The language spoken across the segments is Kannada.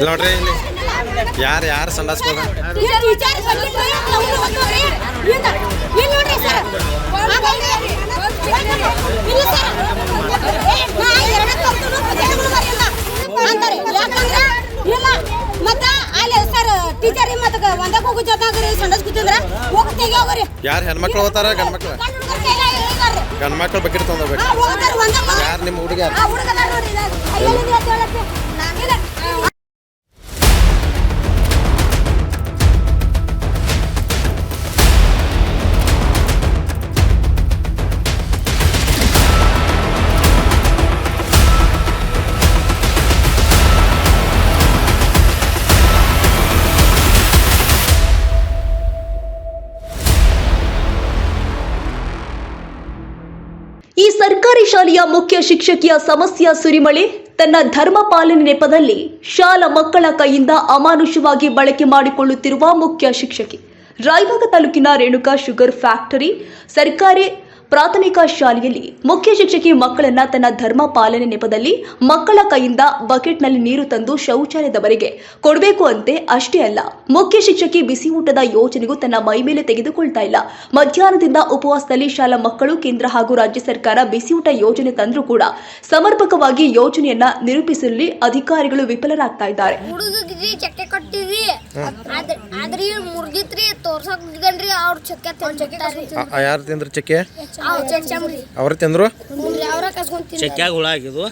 ನೋಡ್ರಿ ಇಲ್ಲಿ. ಯಾರು ಯಾರು ಸಂಡಾಸ್ಬೋದ ಯಾರು ಹೆಣ್ಮಕ್ಳು ಹೋಗ್ತಾರ, ಗಂಡ್ಮಕ್ಳು? ಗಂಡ್ಮಕ್ಳು ಗಂಡ್ ಮಕ್ಳು ಬಕೆಟ್ ತೊಗೊಂಡೋಗ್ಬೇಕು ಯಾರು ನಿಮ್ಮ ಹುಡುಗ ಸರ್ಕಾರಿ ಶಾಲೆಯ ಮುಖ್ಯ ಶಿಕ್ಷಕಿಯ ಸಮಸ್ಯೆ ಸುರಿಮಳೆ. ತನ್ನ ಧರ್ಮ ಪಾಲನೆ ನೆಪದಲ್ಲಿ ಶಾಲಾ ಮಕ್ಕಳ ಕೈಯಿಂದ ಅಮಾನುಷವಾಗಿ ಬಳಕೆ ಮಾಡಿಕೊಳ್ಳುತ್ತಿರುವ ಮುಖ್ಯ ಶಿಕ್ಷಕಿ. ರಾಯಬಾಗ ತಾಲೂಕಿನ ರೇಣುಕಾ ಶುಗರ್ ಫ್ಯಾಕ್ಟರಿ ಸರ್ಕಾರಿ ಪ್ರಾಥಮಿಕ ಶಾಲೆಯಲ್ಲಿ ಮುಖ್ಯ ಶಿಕ್ಷಕಿ ಮಕ್ಕಳನ್ನ ತನ್ನ ಧರ್ಮ ಪಾಲನೆ ನೆಪದಲ್ಲಿ ಮಕ್ಕಳ ಕೈಯಿಂದ ಬಕೆಟ್ನಲ್ಲಿ ನೀರು ತಂದು ಶೌಚಾಲಯದವರೆಗೆ ಕೊಡಬೇಕು ಅಂತೆ ಅಷ್ಟೇ ಅಲ್ಲ ಮುಖ್ಯ ಶಿಕ್ಷಕಿ ಬಿಸಿ ಊಟದ ಯೋಜನೆಗೂ ತನ್ನ ಮೈ ಮೇಲೆ ತೆಗೆದುಕೊಳ್ತಾ ಇಲ್ಲ. ಮಧ್ಯಾಹ್ನದಿಂದ ಉಪವಾಸದಲ್ಲಿ ಶಾಲಾ ಮಕ್ಕಳು ಕೇಂದ್ರ ಹಾಗೂ ರಾಜ್ಯ ಸರ್ಕಾರ ಬಿಸಿಯೂಟ ಯೋಜನೆ ತಂದ್ರೂ ಕೂಡ ಸಮರ್ಪಕವಾಗಿ ಯೋಜನೆಯನ್ನ ನಿರೂಪಿಸಲಿ ಅಧಿಕಾರಿಗಳು ವಿಫಲರಾಗ್ತಾ ಇದ್ದಾರೆ. ಚಕ್ಕೆ ಅವ್ರ ತಿಂದ್ರು? ಚಕ್ಕ್ಯಾಗ ಹುಳ ಆಗಿದ್ವು.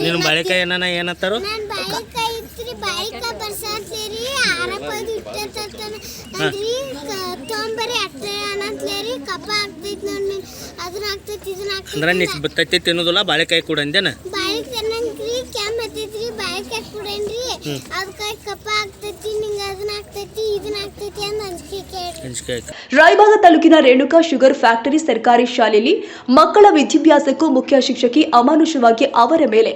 ನಿನ್ನ ಬಾಳೆಕಾಯಿ ಏನಾನ ಏನತ್ತಾರು ನನ್ ಬಾಳಿಕಾಯಿ ಇತ್ರಿ ಬಾಳಿಕಾಯಿ ಬರ್ಸಾತ್ಲೇರಿ ಆರಪ್ಪದು ಇಟ್ಟತನ ಅಂದ್ರಿ ನೀ ಆಗ್ತೈತಿ ತತ್ತಿ ತಿನ್ನೋದಿಲ್ಲ ಬಾಳೆಕಾಯಿ ಕೂಡ ಅಂದೇನ ಬಾಳಿಕಾಯಿ ತಿನ್ನಂಗ್ರಿ ಕೆಮ್ಮ ಹತ್ತೈತ್ರಿ ಬಾಳಿಕಾಯಿ ಕುಡೇನ್ರಿ. ಅದಕ್ಕೆ ಕಪ್ಪ ಆಗ್ತೈತಿ ನಿಂಗೆ ಅದನ್ನ ಆಗ್ತೈತಿ ಇದನ್ನ ಆಗ್ತೈತಿ ಅಂತ ಅಂಜಿಕೆ ಕೇಳ್ರಿ. ಅಂಜಿಕೆ ಆಯ್ತು. ರಾಯಬಾಗ ತಾಲೂಕಿನ ರೇಣುಕಾ ಶುಗರ್ ಫ್ಯಾಕ್ಟರಿ ಸರ್ಕಾರಿ ಶಾಲೆಯಲ್ಲಿ ಮಕ್ಕಳ ವಿದ್ಯಾಭ್ಯಾಸಕ್ಕೂ ಮುಖ್ಯ ಶಿಕ್ಷಕಿ ಅಮಾನುಷವಾಗಿ ಅವರ ಮೇಲೆ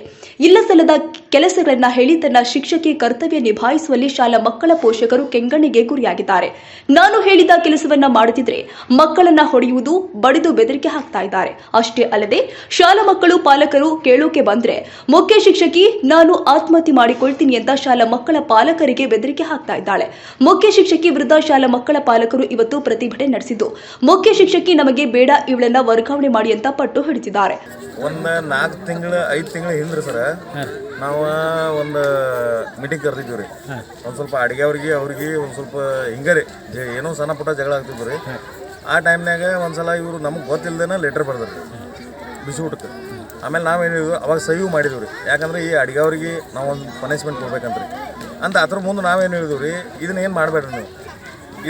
ಇಲ್ಲಸಲ್ಲದ ಕೆಲಸಗಳನ್ನ ಹೇಳಿ ತನ್ನ ಶಿಕ್ಷಕಿ ಕರ್ತವ್ಯ ನಿಭಾಯಿಸುವಲ್ಲಿ ಶಾಲಾ ಮಕ್ಕಳ ಪೋಷಕರು ಕೆಂಗಣ್ಣಿಗೆ ಗುರಿಯಾಗಿದ್ದಾರೆ. ನಾನು ಹೇಳಿದ ಕೆಲಸವನ್ನ ಮಾಡುತ್ತಿದ್ರೆ ಮಕ್ಕಳನ್ನ ಹೊಡೆಯುವುದು ಬಡಿದು ಬೆದರಿಕೆ ಹಾಕ್ತಾ ಇದ್ದಾರೆ. ಅಷ್ಟೇ ಅಲ್ಲದೆ ಶಾಲಾ ಮಕ್ಕಳು ಪಾಲಕರು ಕೇಳೋಕೆ ಬಂದ್ರೆ ಮುಖ್ಯ ಶಿಕ್ಷಕಿ ನಾನು ಆತ್ಮಹತ್ಯೆ ಮಾಡಿಕೊಳ್ತೀನಿ ಅಂತ ಶಾಲಾ ಮಕ್ಕಳ ಪಾಲಕರಿಗೆ ಬೆದರಿಕೆ ಹಾಕ್ತಾ ಇದ್ದಾಳೆ. ಮುಖ್ಯ ಶಿಕ್ಷಕಿ ವಿರುದ್ಧ ಶಾಲಾ ಮಕ್ಕಳ ಪಾಲಕರು ಇವತ್ತು ಪ್ರತಿಭಟನೆ ನಡೆಸಿದ್ದು. ಮುಖ್ಯ ಶಿಕ್ಷಕಿ ನಮಗೆ ಬೇಡ ಇವಳನ್ನ ವರ್ಗಾವಣೆ ಮಾಡಿ ಅಂತ ಪಟ್ಟು ಹಿಡಿದಿದ್ದಾರೆ ಒಂದು ನಾಲ್ಕು ತಿಂಗಳು ಐದು ತಿಂಗಳು ಹಿಂದ್ರಿ ಸರ ನಾವು ಒಂದು ಮೀಟಿಂಗ್ ಕರೆದಿದ್ವಿ ರೀ. ಒಂದು ಸ್ವಲ್ಪ ಅಡಿಗೆ ಅವ್ರಿಗೆ ಅವ್ರಿಗೆ ಒಂದು ಸ್ವಲ್ಪ ಹಿಂಗರಿ ಏನೋ ಸಣ್ಣ ಪುಟ್ಟ ಜಗಳ ಆಗ್ತಿದ್ವು ರೀ. ಆ ಟೈಮ್ನಾಗ ಒಂದ್ಸಲ ಇವರು ನಮಗೆ ಗೊತ್ತಿಲ್ಲದೇನೆ ಲೆಟ್ರ್ ಬರ್ದ್ರಿ. ಬಿಸಿ ಊಟಕ್ಕೆ. ಆಮೇಲೆ ನಾವು ಹೇಳಿದ್ವಿ ಅವಾಗ ಸಹಿವು ಮಾಡಿದ್ವಿ ರೀ. ಯಾಕಂದ್ರೆ ಈ ಅಡುಗೆ ಅವ್ರಿಗೆ ನಾವು ಒಂದು ಪನಿಷ್ಮೆಂಟ್ ಕೊಡ್ಬೇಕಂತ್ರಿ ಅಂತ ಅದ್ರ ಮುಂದೆ ನಾವೇನು ಹೇಳಿದ್ವಿ ರೀ ಇದನ್ನ ಏನು ಮಾಡಬೇಡ್ರಿ ನೀವು?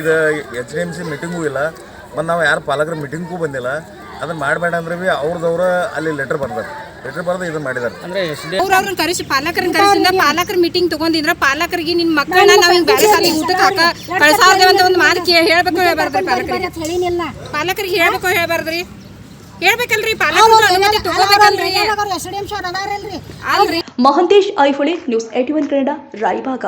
ಇದು ಎಚ್ ಡಿ ಎಂ ಸಿ ಮೀಟಿಂಗೂ ಇಲ್ಲ ಮತ್ತು ನಾವು ಯಾರು ಪಾಲಕರ ಮೀಟಿಂಗೂ ಬಂದಿಲ್ಲ ಅದನ್ನ ಮಾಡಬೇಡ ಅಂದ್ರೆ ಭೀ ಅವ್ರದವ್ರ ಅಲ್ಲಿ ಲೆಟರ್ ಬರ್ತಾರೆ ಲೆಟರ್ ಬರೆದು ಇದನ್ನ ಮಾಡಿದ್ದಾರೆ ಅಂದ್ರೆ ಎಸ್ ಡಿ ಅವ್ರ ಅವ್ರನ್ನ ಕರೆಸಿ ಪಾಲಕರನ್ನ ಕರೆಸಿಂದ ಪಾಲಕರ ಮೀಟಿಂಗ್ ತಗೊಂಡಿದ್ರ ಪಾಲಕರಿಗೆ ನಿಮ್ಮ ಮಕ್ಕಳನ್ನ ನಾವು ಹಿಂಗೆ ಬೇರೆ ಸಾಲಿ ಊಟಕ್ಕೆ ಹಾಕ ಕಳ್ಸಾರ್ದೇವ ಅಂತ ಒಂದು ಮಾತು ಕೇ ಹೇಳ್ಬೇಕು ಹೇಳ್ಬಾರ್ದ್ರಿ ಪಾಲಕರಿಗೆ. ಪಾಲಕರಿಗೆ ಹೇಳ್ಬೇಕು ಹೇಳ್ಬಾರ್ದ್ರಿ. ಹೇಳ್ಬೇಕಲ್ರಿ ಪಾಲಕರು Mahantesh Aihole news AT one Kannada Raybag